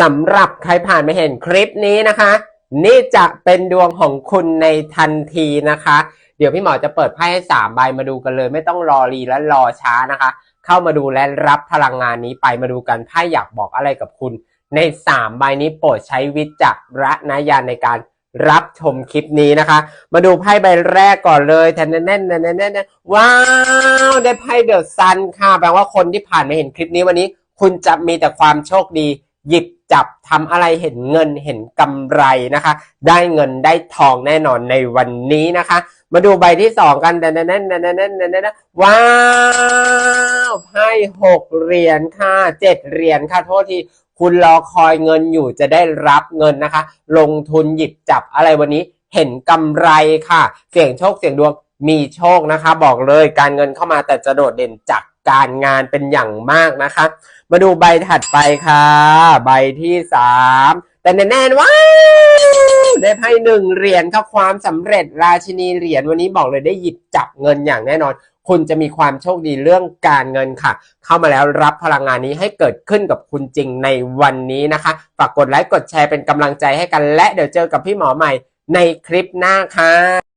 สำหรับใครผ่านมาเห็นคลิปนี้นะคะ นี่จะเป็นดวงของคุณในทันทีนะคะ เดี๋ยวพี่หมอจะเปิดไพ่ให้สามใบมาดูกันเลย ไม่ต้องรอรีและรอช้านะคะ เข้ามาดูและรับพลังงานนี้ไปมาดูกันไพ่อยากบอกอะไรกับคุณ ในสามใบนี้โปรดใช้วิจารณญาณในการรับชมคลิปนี้นะคะ มาดูไพ่ใบแรกก่อนเลยแทนแน่นแน่นแน่นแน่นว้าวได้ไพ่เดอะซันค่ะแปลว่าคนที่ผ่านมาเห็นคลิปนี้วันนี้ คุณจะมีแต่ความโชคดี หยิบจับทำอะไรเห็นเงินเห็นกำไรนะคะ ได้เงินได้ทองแน่นอนในวันนี้นะคะ มาดูใบที่สองกันแน่นแน่นแน่นแน่นแน่นแน่นว้าวไพ่หกเหรียญค่ะเจ็ดเหรียญค่ะโทษทีคุณรอคอยเงินอยู่จะได้รับเงินนะคะ ลงทุนหยิบจับอะไรวันนี้เห็นกำไรค่ะ เสี่ยงโชคเสี่ยงดวงมีโชคนะคะ บอกเลยการเงินเข้ามาแต่จะโดดเด่นจาก การงานเป็นอย่างมากนะคะ มาดูใบถัดไปค่ะ ใบที่สามแต่แน่ๆว้าวได้ไพ่หนึ่งเหรียญค่ะความสำเร็จราชินีเหรียญวันนี้บอกเลยได้หยิบจับเงินอย่างแน่นอน คุณจะมีความโชคดีเรื่องการเงินค่ะ เข้ามาแล้วรับพลังงานนี้ให้เกิดขึ้นกับคุณจริงในวันนี้นะคะฝากกดไลค์กดแชร์เป็นกำลังใจให้กันและเดี๋ยวเจอกับพี่หมอใหม่ในคลิปหน้าค่ะ